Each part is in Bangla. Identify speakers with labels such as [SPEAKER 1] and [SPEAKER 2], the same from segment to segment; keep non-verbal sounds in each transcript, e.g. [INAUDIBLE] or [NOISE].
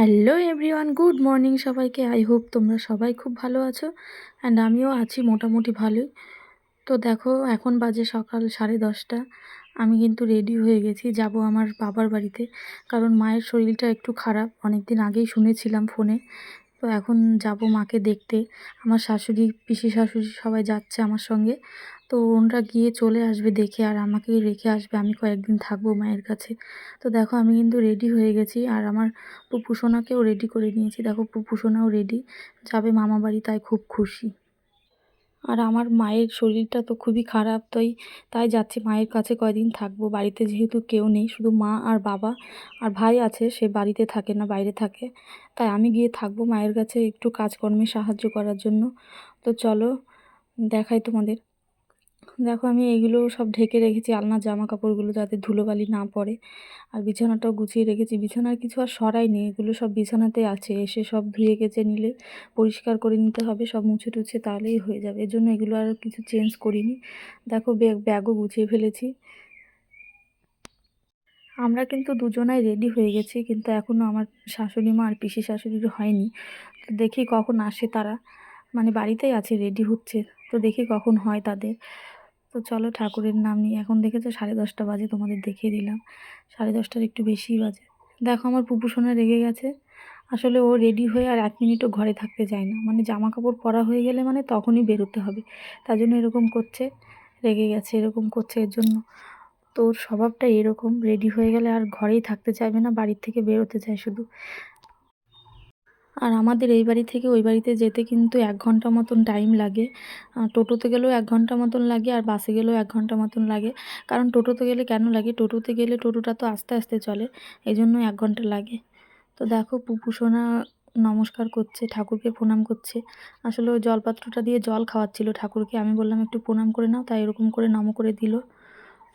[SPEAKER 1] হ্যালো এভরিওয়ান গুড মর্নিং সবাইকে। আই হোপ তোমরা সবাই খুব ভালো আছো অ্যান্ড আমিও আছি মোটামুটি ভালোই। তো দেখো, এখন বাজে সকাল সাড়ে দশটা। আমি কিন্তু রেডি হয়ে গেছি, যাব আমার বাবার বাড়িতে। কারণ মায়ের শরীরটা একটু খারাপ অনেক দিন আগেই শুনেছিলাম ফোনে। তো এখন যাব মাকে দেখতে। আমার শাশুড়ি পিসি শাশুড়ি সবাই যাচ্ছে আমার সঙ্গে। তো ওনরা গিয়ে চলে আসবে দেখে আর আমাকেই রেখে আসবে। আমি কয়েকদিন থাকব মায়ের কাছে। তো দেখো, আমি কিন্তু রেডি হয়ে গেছি আর আমার পুপুসোনাকেও রেডি করে নিয়েছি। দেখো পুপুসোনাও রেডি যাবে মামা বাড়ি, তাই খুব খুশি। আর আমার মায়ের শরীরটা তো খুবই খারাপ, তাই তাই যাচ্ছি মায়ের কাছে কয়দিন থাকব। বাড়িতে যেহেতু কেউ নেই, শুধু মা আর বাবা আর ভাই আছে, সে বাড়িতে থাকে না, বাইরে থাকে। তাই আমি গিয়ে থাকব মায়ের কাছে একটু কাজকর্মে সাহায্য করার জন্য। তো চলো, দেখাই তোমাদের। দেখো, আমি এগুলো সব ঢেকে রেখেছি আলনার জামা কাপড়গুলো যাতে ধুলোবালি না পড়ে। আর বিছানাটাও গুছিয়ে রেখেছি। বিছানার কিছু আর সরাইনি এগুলো সব বিছানাতে আছে। এসে সব ধুয়ে গেছে নিলে পরিষ্কার করে নিতে হবে, সব মুছে টুছে তাহলেই হয়ে যাবে। এর জন্য এগুলো আর কিছু চেঞ্জ করিনি। দেখো, ব্যাগ, ব্যাগও গুছিয়ে ফেলেছি। আমরা কিন্তু দুজনাই রেডি হয়ে গেছি, কিন্তু এখনও আমার শাশুড়ি মা আর পিসি শাশুড়ির হয়নি। দেখি কখন আসে তারা। মানে বাড়িতেই আছে রেডি হচ্ছে। তো দেখি কখন হয় তাদের। তো চলো ঠাকুরের নাম নিয়ে, এখন দেখেছ সাড়ে দশটা বাজে, তোমাদের দেখিয়ে দিলাম। সাড়ে দশটার একটু বেশিই বাজে। দেখো আমার পুপু সোনা রেগে গেছে। আসলে ও রেডি হয়ে আর এক মিনিটও ঘরে থাকতে চায় না। মানে জামা কাপড় পরা হয়ে গেলে মানে তখনই বেরোতে হবে। তার জন্য এরকম করছে, রেগে গেছে, এরকম করছে এর জন্য। তোর স্বভাবটা এরকম। রেডি হয়ে গেলে আর ঘরেই থাকতে চাইবে না, বাড়ির থেকে বেরোতে চায় শুধু। আর আমাদের এই বাড়ি থেকে ওই বাড়িতে যেতে কিন্তু এক ঘণ্টা মতন টাইম লাগে। টোটোতে গেলেও এক ঘণ্টা মতন লাগে আর বাসে গেলেও এক ঘণ্টা মতন লাগে। কারণ টোটোতে গেলে কেন লাগে? টোটোতে গেলে টোটোটা তো আস্তে আস্তে চলে এই জন্য এক ঘণ্টা লাগে। তো দেখো পুপুসোনা নমস্কার করছে, ঠাকুরকে প্রণাম করছে। আসলে ওই জলপাত্রটা দিয়ে জল খাওয়াচ্ছিল ঠাকুরকে। আমি বললাম, একটু প্রণাম করে নাও। তাই এরকম করে নম করে দিল।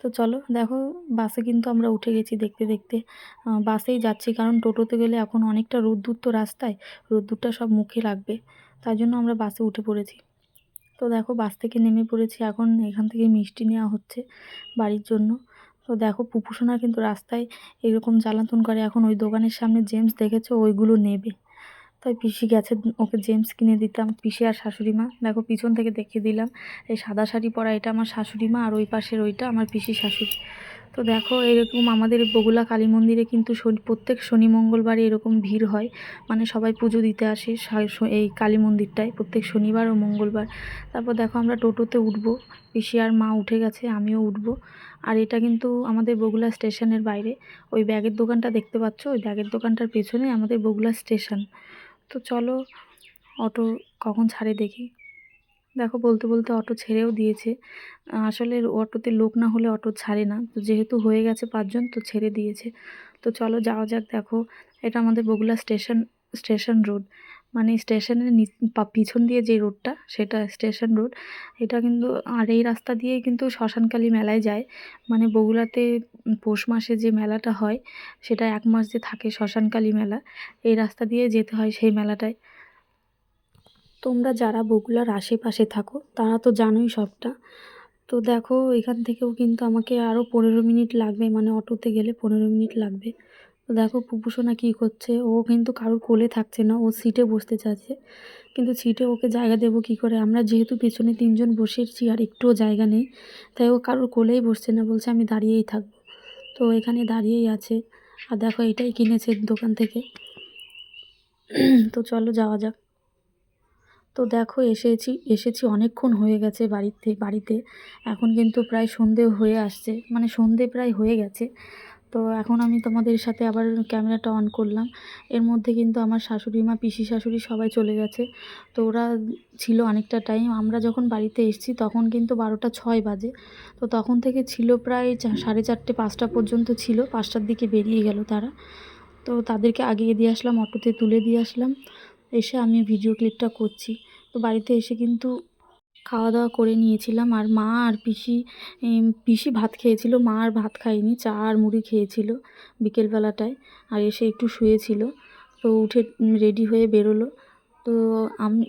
[SPEAKER 1] তো চলো, দেখো, বাসে কিন্তু আমরা উঠে গেছি দেখতে দেখতে। বাসেই যাচ্ছি, কারণ টোটোতে গেলে এখন অনেকটা রোদ্দুর তো রাস্তায়, রোদ্দুরটা সব মুখে লাগবে তাই জন্য আমরা বাসে উঠে পড়েছি। তো দেখো, বাস থেকে নেমে পড়েছি, এখন এখান থেকে মিষ্টি নেওয়া হচ্ছে বাড়ির জন্য। তো দেখো পুপুসোনা কিন্তু রাস্তায় এরকম জ্বালাতন করে, এখন ওই দোকানের সামনে জেমস দেখেছ, ওইগুলো নেবে। তাই পিসি গেছে, ওকে জেমস কিনে দিতাম, পিসি আর শাশুড়ি মা। দেখো, পিছন থেকে দেখিয়ে দিলাম, এই সাদা শাড়ি পরা, এটা আমার শাশুড়ি মা, আর ওই পাশের ওইটা আমার পিসি শাশুড়ি। তো দেখো, এরকম আমাদের বগুলা কালী মন্দিরে কিন্তু প্রত্যেক শনি মঙ্গলবারে এরকম ভিড় হয়। মানে সবাই পুজো দিতে আসে এই কালী মন্দিরটায়, প্রত্যেক শনিবার ও মঙ্গলবার। তারপর দেখো, আমরা টোটোতে উঠবো, পিসি আর মা উঠে গেছে, আমিও উঠবো। আর এটা কিন্তু আমাদের বগুলা স্টেশনের বাইরে, ওই ব্যাগের দোকানটা দেখতে পাচ্ছ? ওই ব্যাগের দোকানটার পেছনে আমাদের বগুলা স্টেশন। তো চলো অটো কখন ছাড়ে দেখি। দেখো বলতে বলতে অটো ছেড়েও দিয়েছে। আসলে অটোতে লোক না হলে অটো ছাড়ে না। তো যেহেতু হয়ে গেছে পাঁচজন, তো ছেড়ে দিয়েছে। তো চলো যাওয়া যাক, দেখো। এটা আমাদের বগুলা স্টেশন স্টেশন রোড। মানে স্টেশনের পিছন দিয়ে যে রোডটা, সেটা স্টেশন রোড। এটা কিন্তু, আর এই রাস্তা দিয়েই কিন্তু শ্মশানকালী মেলায় যায়। মানে বগুড়াতে পৌষ মাসে যে মেলাটা হয়, সেটা এক মাস যে থাকে শ্মশানকালী মেলা, এই রাস্তা দিয়ে যেতে হয় সেই মেলাটায়। তোমরা যারা বগুলার আশেপাশে থাকো, তারা তো জানোই সবটা। তো দেখো, এখান থেকেও কিন্তু আমাকে আরও পনেরো মিনিট লাগবে মানে অটোতে গেলে পনেরো মিনিট লাগবে। তো দেখো পুপুসোনা কী করছে? ও কিন্তু কারোর কোলে থাকছে না, ও সিটে বসতে চাচ্ছে কিন্তু সিটে ওকে জায়গা দেবো কী করে? আমরা যেহেতু পেছনে তিনজন বসেছি আর একটুও জায়গা নেই, তাই ও কারোর কোলেই বসছে না, বলছে আমি দাঁড়িয়েই থাকব। তো এখানে দাঁড়িয়েই আছে। আর দেখো এটাই কিনেছে দোকান থেকে। তো চলো যাওয়া যাক। তো দেখো এসেছি এসেছি অনেকক্ষণ হয়ে গেছে বাড়িতে বাড়িতে। এখন কিন্তু প্রায় সন্ধে হয়ে আসছে মানে সন্ধে প্রায় হয়ে গেছে। তো এখন আমি তোমাদের সাথে আবার ক্যামেরাটা অন করলাম। এর মধ্যে কিন্তু আমার শাশুড়ি মা, পিসি শাশুড়ি সবাই চলে গেছে। তো ওরা ছিল অনেকটা টাইম আমরা যখন বাড়িতে এসেছি তখন কিন্তু বারোটা ছয় বাজে। তো তখন থেকে ছিল প্রায় সাড়ে চারটে, পাঁচটা পর্যন্ত ছিল। পাঁচটার দিকে বেরিয়ে গেল তারা। তো তাদেরকে আগিয়ে দিয়ে আসলাম, অটোতে তুলে দিয়ে আসলাম। এসে আমি ভিডিও ক্লিপটা করছি। তো বাড়িতে এসে কিন্তু খাওয়া দাওয়া করে নিয়েছিলাম। আর মা আর পিসি পিসি ভাত খেয়েছিল। মা আর ভাত খায়নি, চা আর মুড়ি খেয়েছিল বিকেলবেলাটায়। আর এসে একটু শুয়েছিল। তো উঠে রেডি হয়ে বেরোলো। তো আমি,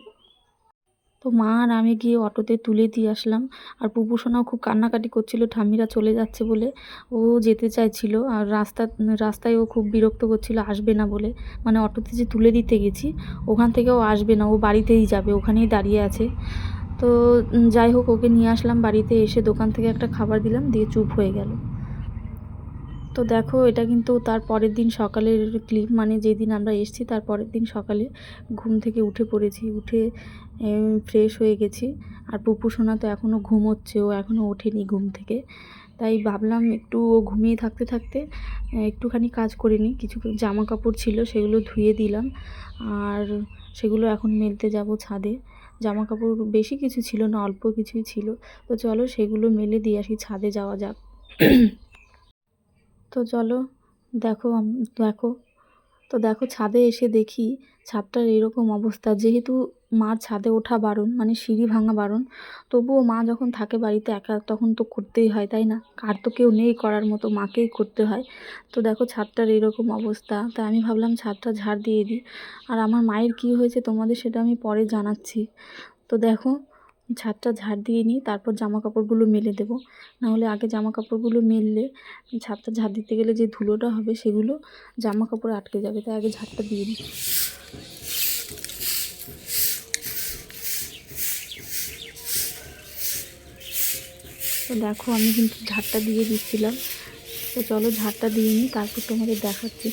[SPEAKER 1] তো মা আর আমি গিয়ে অটোতে তুলে দিয়ে আসলাম। আর পুপু সোনাও খুব কান্নাকাটি করছিল, ঠাম্মিরা চলে যাচ্ছে বলে। ও যেতে চাইছিল। আর রাস্তা, রাস্তায় ও খুব বিরক্ত করছিল, আসবে না বলে। মানে অটোতে যে তুলে দিতে গেছি, ওখান থেকে ও আসবে না। ও বাড়িতেই যাবে, ওখানেই দাঁড়িয়ে আছে। তো যাই হোক, ওকে নিয়ে আসলাম বাড়িতে, এসে দোকান থেকে একটা খাবার দিলাম, দিয়ে চুপ হয়ে গেল। তো দেখো, এটা কিন্তু তার পরের দিন সকালের ক্লিপ মানে যেদিন আমরা এসেছি, তার পরের দিন সকালে ঘুম থেকে উঠে পড়েছি। উঠে ফ্রেশ হয়ে গেছি। আর পুপু সোনা তো এখনও ঘুমোচ্ছে, ও এখনও ওঠেনি ঘুম থেকে। তাই ভাবলাম একটু ও ঘুমিয়ে থাকতে থাকতে একটুখানি কাজ করে নিই। কিছু জামা কাপড় ছিল, সেগুলো ধুয়ে দিলাম। আর সেগুলো এখন মেলতে যাব ছাদে। জামা কাপড় বেশি কিছু ছিল না অল্প কিছুই ছিল। তো চলো সেগুলো মেলে দিয়ে আসি ছাদে যাওয়া যাক। [COUGHS] তো চলো দেখো দেখো তো দেখো ছাদে এসে দেখি ছাদটার এরকম অবস্থা। যেহেতু মার ছাদে ওঠা বারণ মানে সিঁড়ি ভাঙা বারণ, তবুও মা যখন থাকে বাড়িতে একা তখন তো করতেই হয়, তাই না? আর তো কেউ নেই করার মতো, মাকেই করতে হয়। তো দেখো ছাদটার এরকম অবস্থা। তাই আমি ভাবলাম ছাদটা ঝাড় দিয়ে দিই। আর আমার মায়ের কী হয়েছে তোমাদের সেটা আমি পরে জানাচ্ছি। তো দেখো ছাদটা ঝাড় দিয়ে নিই তারপর জামা কাপড়গুলো মেলে দেবো। নাহলে আগে জামা কাপড়গুলো মেললে ছাদটা ঝাড় দিতে গেলে যে ধুলোটা হবে সেগুলো জামা কাপড়ে আটকে যাবে, তাই আগে ঝাড়টা দিয়ে দিই তো দেখো আমি কিন্তু ঝাড়টা দিয়ে দিচ্ছিলাম। তো চলো ঝাড়টা দিয়ে নিই, তারপর তোমাদের দেখাচ্ছি।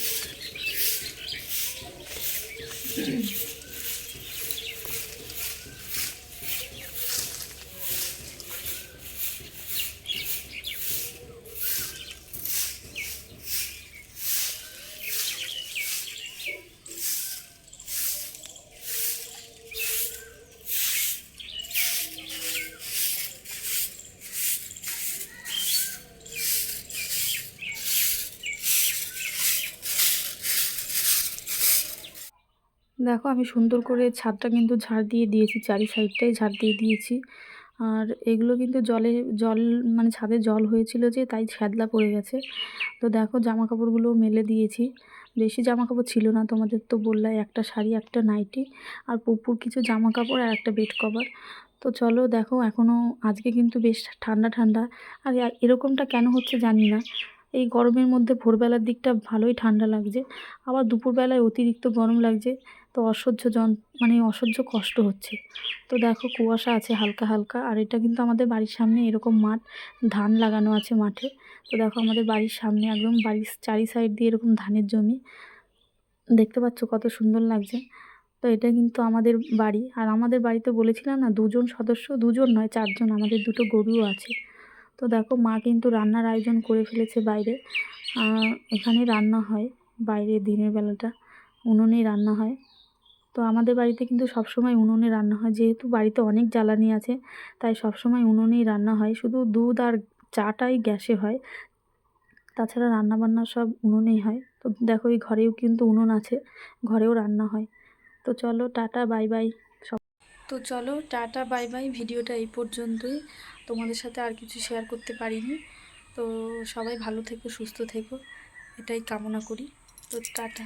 [SPEAKER 1] দেখো আমি সুন্দর করে ছাদটা কিন্তু ঝাড় দিয়ে দিয়েছি, চারি সাইডটাই ঝাড় দিয়ে দিয়েছি। আর এগুলো কিন্তু জলে, জল মানে ছাদে জল হয়েছিল যে তাই ছ্যাদলা পড়ে গেছে। তো দেখো জামা কাপড়গুলো মেলে দিয়েছি। বেশি জামা কাপড় ছিল না, তোমাদের তো বললাই একটা শাড়ি, একটা নাইটি আর পুপুর কিছু জামা কাপড় আর একটা বেড কভার। তো চলো দেখো এখনও আজকে কিন্তু বেশ ঠান্ডা ঠান্ডা। আর এরকমটা কেন হচ্ছে জানি না। এই গরমের মধ্যে ভোরবেলার দিকটা ভালোই ঠান্ডা লাগছে। আবার দুপুরবেলায় অতিরিক্ত গরম লাগছে। তো অসহ্য মানে অসহ্য কষ্ট হচ্ছে। তো দেখো কুয়াশা আছে হালকা হালকা, আর এটা কিন্তু আমাদের বাড়ির সামনে এরকম মাঠ, ধান লাগানো আছে মাঠে। তো দেখো আমাদের বাড়ির সামনে একদম বাড়ির চারি সাইড দিয়ে এরকম ধানের জমি। দেখতে পাচ্ছ কত সুন্দর লাগছে। তো এটা কিন্তু আমাদের বাড়ি, আর আমাদের বাড়িতে বলেছিলাম না, দুজন সদস্য, দুজন নয়, চারজন, আমাদের দুটো গরুও আছে। তো দেখো মা কিন্তু রান্নার আয়োজন করে ফেলেছে বাইরে। এখানে রান্না হয়, বাইরে দিনের বেলাটা, উনুনেই রান্না হয়। তো আমাদের বাড়িতে কিন্তু সবসময় উনুনে রান্না হয়। যেহেতু বাড়িতে অনেক জ্বালানি আছে, তাই সবসময় উনুনেই রান্না হয়। শুধু দুধ আর চাটাই গ্যাসে হয়। তাছাড়া রান্না বান্না সব উনুনেই হয়। তো দেখো, এই ঘরেও কিন্তু উনুন আছে। ঘরেও রান্না হয়। তো চলো, টাটা, বাই বাই। সব তো চলো, টাটা, বাই বাই। ভিডিওটা এই পর্যন্তই। তোমাদের সাথে আর কিছু শেয়ার করতে পারিনি। তো সবাই ভালো থেকো, সুস্থ থেকো। এটাই কামনা করি। তো টাটা।